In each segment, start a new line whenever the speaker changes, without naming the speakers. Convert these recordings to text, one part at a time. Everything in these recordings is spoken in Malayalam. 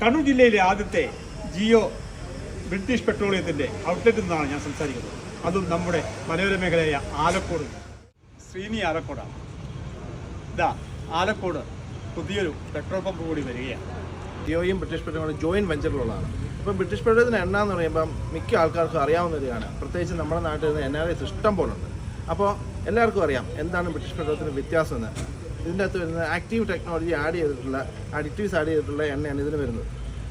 കണ്ണൂർ ജില്ലയിലെ ആദ്യത്തെ ജിയോ ബ്രിട്ടീഷ് പെട്രോളിയത്തിന്റെ ഔട്ട്ലെറ്റിൽ നിന്നാണ് ഞാൻ സംസാരിക്കുന്നത്. അതും നമ്മുടെ മലയോര മേഖലയായ ആലക്കോട്. ശ്രീനി ആലക്കോടാണ്. ഇതാ ആലക്കോട് പുതിയൊരു പെട്രോൾ പമ്പ് കൂടി വരികയാണ്.
ജിയോയും ബ്രിട്ടീഷ് പെട്രോളും ജോയിന്റ് വെഞ്ചറിലുള്ളതാണ് അപ്പോൾ ബ്രിട്ടീഷ് പെട്രോളിയത്തിന് എണ്ണ എന്ന് പറയുമ്പം മിക്ക ആൾക്കാർക്കും അറിയാവുന്ന ഒരു കാണാം പ്രത്യേകിച്ച് നമ്മുടെ നാട്ടിൽ നിന്ന് എൻ ആർ ഐസ് ഇഷ്ടം പോലുണ്ട്. അപ്പോൾ എല്ലാവർക്കും അറിയാം എന്താണ് ബ്രിട്ടീഷ് പെട്രോളത്തിന് വ്യത്യാസം എന്ന്. ഇതിന്റെ അകത്ത് ആക്റ്റീവ് ടെക്നോളജി ആഡ് ചെയ്തിട്ടുള്ള അഡിക്റ്റീവ്സ് ആഡ് ചെയ്തിട്ടുള്ള എണ്ണയാണ് ഇതിന് വരുന്നത്.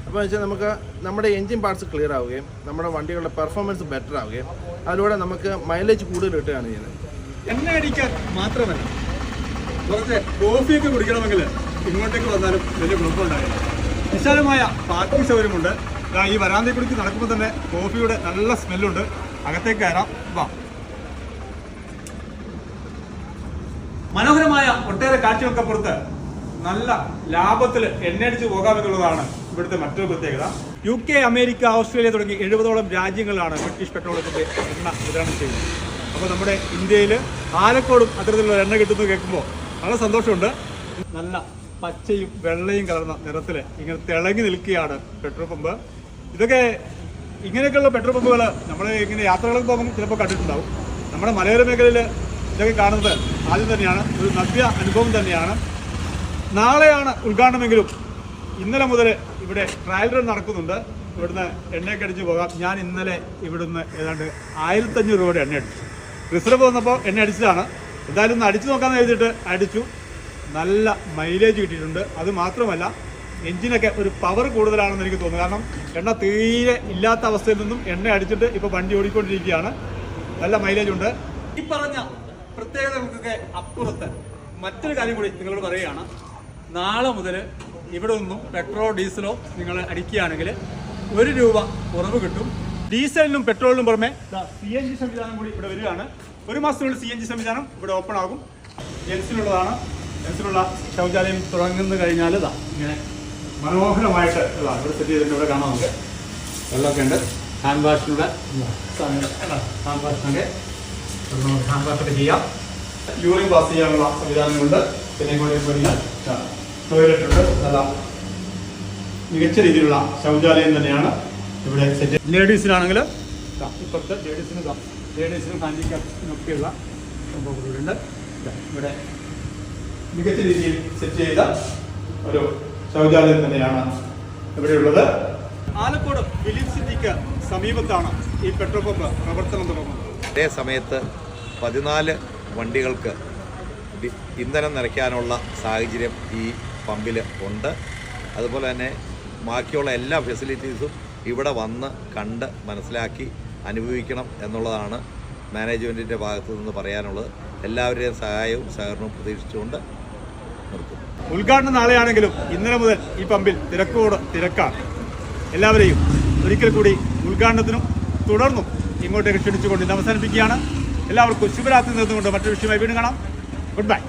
അപ്പോൾ വെച്ചാൽ നമുക്ക് നമ്മുടെ എൻജിൻ പാർട്സ് ക്ലിയർ ആവുകയും നമ്മുടെ വണ്ടികളുടെ പെർഫോമൻസ് ബെറ്റർ ആവുകയും അതിലൂടെ നമുക്ക് മൈലേജ് കൂടുതൽ കിട്ടുകയാണ് ചെയ്യുന്നത്.
എണ്ണ അടിക്കാൻ മാത്രമല്ല കുറച്ച് കോഫിയൊക്കെ കുടിക്കണമെങ്കിൽ ഇങ്ങോട്ടേക്ക് വന്നാലും വലിയ കുഴപ്പമുണ്ടാകില്ല വിശാലമായ പാർക്കിംഗ് സൗകര്യമുണ്ട്. ഈ വരാന്തയിൽ കുടിച്ച് നടക്കുമ്പോൾ തന്നെ കോഫിയുടെ നല്ല സ്മെല്ലുണ്ട്. അകത്തേക്ക് കയറാം. വാ. മനോഹരമായ ഒട്ടേറെ കാഴ്ചകൾക്കപ്പുറത്ത് നല്ല ലാഭത്തിൽ എണ്ണയടിച്ച് പോകാമെന്നുള്ളതാണ് ഇവിടുത്തെ മറ്റൊരു പ്രത്യേകത. യു കെ അമേരിക്ക ഓസ്ട്രേലിയ തുടങ്ങി എഴുപതോളം രാജ്യങ്ങളിലാണ് ബ്രിട്ടീഷ് പെട്രോളിയത്തിന്റെ എണ്ണ വിതരണം ചെയ്യുന്നത്. അപ്പോൾ നമ്മുടെ ഇന്ത്യയിൽ ആലക്കോടും അത്തരത്തിലുള്ള എണ്ണ കിട്ടുന്നത് കേൾക്കുമ്പോൾ വളരെ സന്തോഷമുണ്ട്. നല്ല പച്ചയും വെള്ളയും കലർന്ന നിറത്തിൽ ഇങ്ങനെ തിളങ്ങി നിൽക്കുകയാണ് പെട്രോൾ പമ്പ്. ഇതൊക്കെ ഇങ്ങനെയൊക്കെയുള്ള പെട്രോൾ പമ്പുകൾ നമ്മൾ ഇങ്ങനെ യാത്രകളൊക്കെ പോകുമ്പോൾ ചിലപ്പോൾ കണ്ടിട്ടുണ്ടാവും. നമ്മുടെ മലയോര മേഖലയിൽ ഇതൊക്കെ കാണുന്നത് ആദ്യം തന്നെയാണ്. ഒരു നവ്യ അനുഭവം തന്നെയാണ്. നാളെയാണ് ഉദ്ഘാടനമെങ്കിലും ഇന്നലെ മുതൽ ഇവിടെ ട്രയൽ റൺ നടക്കുന്നുണ്ട്. ഇവിടുന്ന് എണ്ണയൊക്കെ പോകാം. ഞാൻ ഇന്നലെ ഇവിടുന്ന് ഏതാണ്ട് ആയിരത്തഞ്ഞൂറ് രൂപയുടെ എണ്ണ അടിച്ചു. റിസർവ് വന്നപ്പോൾ എണ്ണ അടിച്ചതാണ്. എന്തായാലും ഒന്ന് അടിച്ചു നോക്കാമെന്ന് എഴുതിയിട്ട് അടിച്ചു. നല്ല മൈലേജ് കിട്ടിയിട്ടുണ്ട്. അത് മാത്രമല്ല എഞ്ചിനൊക്കെ ഒരു പവർ കൂടുതലാണെന്ന് എനിക്ക് തോന്നുന്നു. കാരണം എണ്ണ തീരെ ഇല്ലാത്ത അവസ്ഥയിൽ നിന്നും എണ്ണ അടിച്ചിട്ട് ഇപ്പോൾ വണ്ടി ഓടിക്കൊണ്ടിരിക്കുകയാണ്. നല്ല മൈലേജ് ഉണ്ട്. ഈ പറഞ്ഞ പ്രത്യേകതകൾക്കൊക്കെ അപ്പുറത്ത് മറ്റൊരു കാര്യം കൂടി നിങ്ങളോട് പറയുകയാണ്. നാളെ മുതൽ ഇവിടെ ഒന്നും പെട്രോളോ ഡീസലോ നിങ്ങൾ അടിക്കുകയാണെങ്കിൽ ഒരു രൂപ കുറവ് കിട്ടും. ഡീസലിനും പെട്രോളിനും പുറമെ സി എൻ ജി സംവിധാനം കൂടി ഇവിടെ വരികയാണ്. ഒരു മാസത്തിനുള്ളിൽ സി എൻ ജി സംവിധാനം ഇവിടെ ഓപ്പൺ ആകും. ജെൻസിനുള്ളതാണ് ജെൻസിനുള്ള ശൗചാലയം തുടങ്ങുന്നു കഴിഞ്ഞാൽ ഇതാ ഇങ്ങനെ മനോഹരമായിട്ട് ഇതാ ഇവിടെ സെറ്റ് ചെയ്തിട്ട് ഇവിടെ കാണാം നമുക്ക്. വെള്ളമൊക്കെ ഉണ്ട്. ഹാൻഡ് വാഷിനുള്ള ഹാൻഡ് വാഷിനൊക്കെ ഹാൻഡ് വാഷൊക്കെ ചെയ്യാം. യൂറിൻ പാസ് ചെയ്യാനുള്ള സംവിധാനങ്ങളുണ്ട്. പിന്നെ പോയാൽ ടോയ്ലറ്റ് ഉണ്ട്. നല്ല മികച്ച രീതിയിലുള്ള ശൗചാലയം തന്നെയാണ് ഇവിടെ സെറ്റ് ലേഡീസിനാണെങ്കിൽ ഇപ്പുറത്ത് ലേഡീസിന് ലേഡീസിനും ഹാൻഡിക്യാപ്സിനൊക്കെയുള്ള സംഭവങ്ങളുണ്ട്. ഇവിടെ മികച്ച രീതിയിൽ സെറ്റ് ചെയ്ത ഒരു ശൗചാലയം തന്നെയാണ് ഇവിടെയുള്ളത്. ആലക്കോട് ഫിലിം സിറ്റിക്ക് സമീപത്താണ് ഈ പെട്രോൾ പമ്പ് പ്രവർത്തനം തുടങ്ങുന്നത്.
അതേ സമയത്ത് പതിനാല് വണ്ടികൾക്ക് ഇന്ധനം നിറയ്ക്കാനുള്ള സാഹചര്യം ഈ പമ്പിൽ ഉണ്ട്. അതുപോലെ തന്നെ ബാക്കിയുള്ള എല്ലാ ഫെസിലിറ്റീസും ഇവിടെ വന്ന് കണ്ട് മനസ്സിലാക്കി അനുഭവിക്കണം എന്നുള്ളതാണ് മാനേജ്മെന്റിന്റെ ഭാഗത്തു നിന്ന് പറയാനുള്ളത്. എല്ലാവരുടെയും സഹായവും സഹകരണവും പ്രതീക്ഷിച്ചുകൊണ്ട് നിർത്തും
ഉദ്ഘാടനം നാളെയാണെങ്കിലും ഇന്നലെ മുതൽ ഈ പമ്പിൽ തിരക്കോട് തിരക്കാണ്. എല്ലാവരെയും ഒരിക്കൽ കൂടി ഉദ്ഘാടനത്തിനും തുടർന്നും ഇങ്ങോട്ടേക്ക് ക്ഷണിച്ചുകൊണ്ട് ഇന്ന് അവസാനിപ്പിക്കുകയാണ്. എല്ലാവർക്കും ശുഭരാത്രി നേർന്നുകൊണ്ട് മറ്റൊരു വിഷയമായി വീണ്ടും കാണാം. Good bye